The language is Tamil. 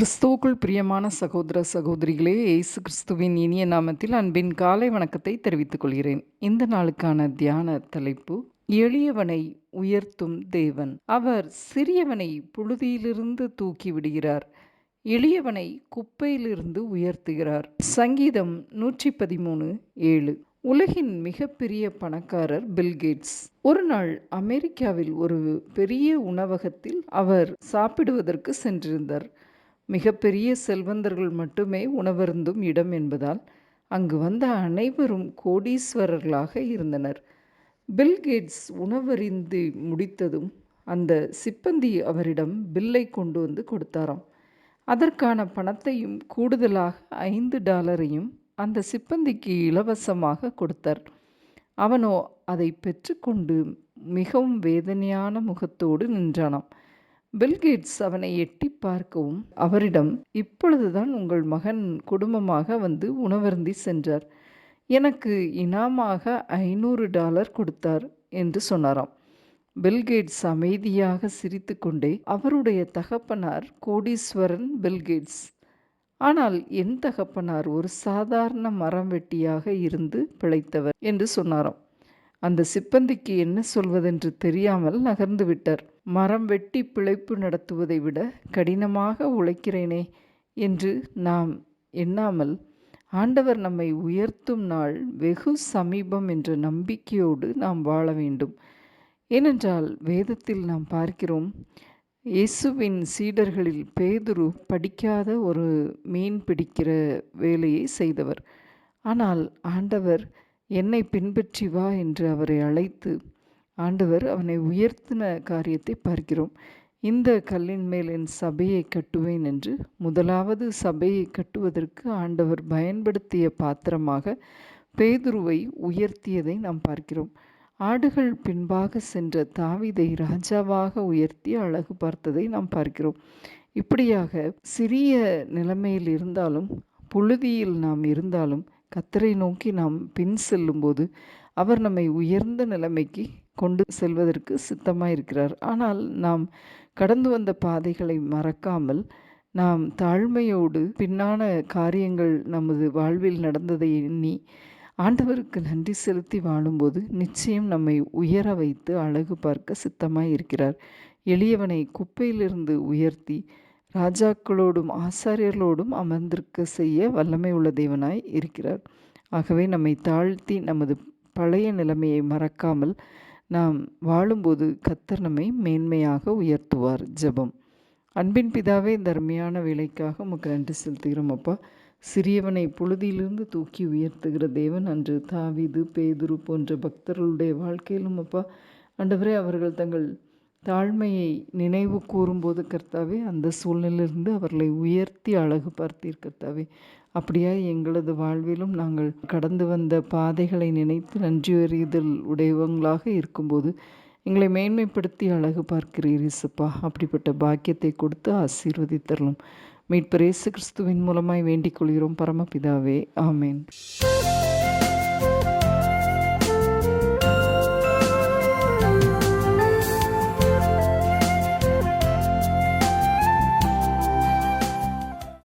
கிறிஸ்துவுக்குள் பிரியமான சகோதர சகோதரிகளே இயேசு கிறிஸ்துவின் இனிய நாமத்தில் அன்பின் காலை வணக்கத்தை தெரிவித்துக் கொள்கிறேன். இந்த நாளுக்கான தியான தலைப்பு எளியவனை உயர்த்தும் தேவன். அவர் சிறியவனை புழுதியிலிருந்து தூக்கி விடுகிறார். எளியவனை குப்பையிலிருந்து உயர்த்துகிறார். சங்கீதம் நூற்றி பதிமூணு ஏழு. உலகின் மிகப்பெரிய பணக்காரர் பில்கேட்ஸ் ஒரு நாள் அமெரிக்காவில் ஒரு பெரிய உணவகத்தில் அவர் சாப்பிடுவதற்கு சென்றிருந்தார். மிகப்பெரிய செல்வந்தர்கள் மட்டுமே உணவருந்தும் இடம் என்பதால் அங்கு வந்த அனைவரும் கோடீஸ்வரர்களாக இருந்தனர். பில்கேட்ஸ் உணவறிந்து முடித்ததும் அந்த சிப்பந்தி அவரிடம் பில்லை கொண்டு வந்து கொடுத்தாராம். அதற்கான பணத்தையும் கூடுதலாக ஐந்து டாலரையும் அந்த சிப்பந்திக்கு இலவசமாக கொடுத்தார். அவனோ அதை பெற்றுக்கொண்டு மிகவும் வேதனையான முகத்தோடு நின்றானாம். பில்கேட்ஸ் அவனை எட்டி பார்க்கவும் அவரிடம் இப்பொழுதுதான் உங்கள் மகன் குடும்பமாக வந்து உணவருந்தி சென்றார். எனக்கு இனாமாக ஐநூறு டாலர் கொடுத்தார் என்று சொன்னாராம். பில்கேட்ஸ் அமைதியாக சிரித்துக்கொண்டே அவருடைய தகப்பனார் கோடீஸ்வரன் பில்கேட்ஸ் ஆனால் என் தகப்பனார் ஒரு சாதாரண மரம் வெட்டியாக இருந்து பிழைத்தவர் என்று சொன்னாராம். அந்த சிப்பந்திக்கு என்ன சொல்வதென்று தெரியாமல் நகர்ந்து விட்டார். மரம் வெட்டி பிழைப்பு நடத்துவதை விட கடினமாக உழைக்கிறேனே என்று நாம் எண்ணாமல் ஆண்டவர் நம்மை உயர்த்தும் நாள் வெகு சமீபம் என்ற நம்பிக்கையோடு நாம் வாழ வேண்டும். ஏனென்றால் வேதத்தில் நாம் பார்க்கிறோம் இயேசுவின் சீடர்களில் பேதுரு படிக்காத ஒரு மீன் பிடிக்கிற வேலையை செய்தவர். ஆனால் ஆண்டவர் என்னை பின்பற்றி வா என்று அவரை அழைத்து ஆண்டவர் அவனை உயர்த்தின காரியத்தை பார்க்கிறோம். இந்த கல்லின் மேல் என் சபையை கட்டுவேன் என்று முதலாவது சபையை கட்டுவதற்கு ஆண்டவர் பயன்படுத்திய பாத்திரமாக பேதுருவை உயர்த்தியதை நாம் பார்க்கிறோம். ஆடுகள் பின்பாக சென்ற தாவிதை ராஜாவாக உயர்த்தி அழகு பார்த்ததை நாம் பார்க்கிறோம். இப்படியாக சிறிய நிலைமையில் இருந்தாலும் புழுதியில் நாம் இருந்தாலும் கத்தரை நோக்கி நாம் பின் செல்லும்போது அவர் நம்மை உயர்ந்த நிலைமைக்கு கொண்டு செல்வதற்கு சித்தமாக இருக்கிறார் ஆனால் நாம் கடந்து வந்த பாதைகளை மறக்காமல் நாம் தாழ்மையோடு பின்னான காரியங்கள் நமது வாழ்வில் நடந்ததை எண்ணி ஆண்டவருக்கு நன்றி செலுத்தி வாழும்போது நிச்சயம் நம்மை உயர வைத்து அழகு பார்க்க சித்தமாய் இருக்கிறார் எளியவனை குப்பையிலிருந்து உயர்த்தி ராஜாக்களோடும் ஆசாரியர்களோடும் அமர்ந்திருக்க செய்ய வல்லமை உள்ள தேவனாய் இருக்கிறார். ஆகவே நம்மை தாழ்த்தி நமது பழைய நிலைமையை மறக்காமல் நாம் வாழும்போது கத்தர் நம்மை மேன்மையாக உயர்த்துவார். ஜெபம். அன்பின் பிதாவே தர்மையான வேலைக்காக உமக்கு நன்றி செலுத்துகிறோம் அப்பா. சிறியவனை புழுதியிலிருந்து தூக்கி உயர்த்துகிற தேவன் அன்று தாவிது பேதுரு போன்ற பக்தர்களுடைய வாழ்க்கையிலும் அப்பா. அண்டவரே அவர்கள் தங்கள் தாழ்மையை நினைவு கூறும்போது கர்த்தாவே அந்த சூழ்நிலையிலிருந்து அவர்களை உயர்த்தி அழகு பார்த்தீர் கர்த்தாவே. அப்படியா எங்களது வாழ்விலும் நாங்கள் கடந்து வந்த பாதைகளை நினைத்து நன்றியறிதல் உடையவங்களாக இருக்கும்போது எங்களை மேன்மைப்படுத்தி அழகு பார்க்கிறீர் இசப்பா அப்படிப்பட்ட பாக்கியத்தை கொடுத்து ஆசீர்வதித்தரலும். மீட்பு இயேசு கிறிஸ்துவின் மூலமாய் வேண்டிக் கொள்கிறோம் பரமபிதாவே. ஆமேன்.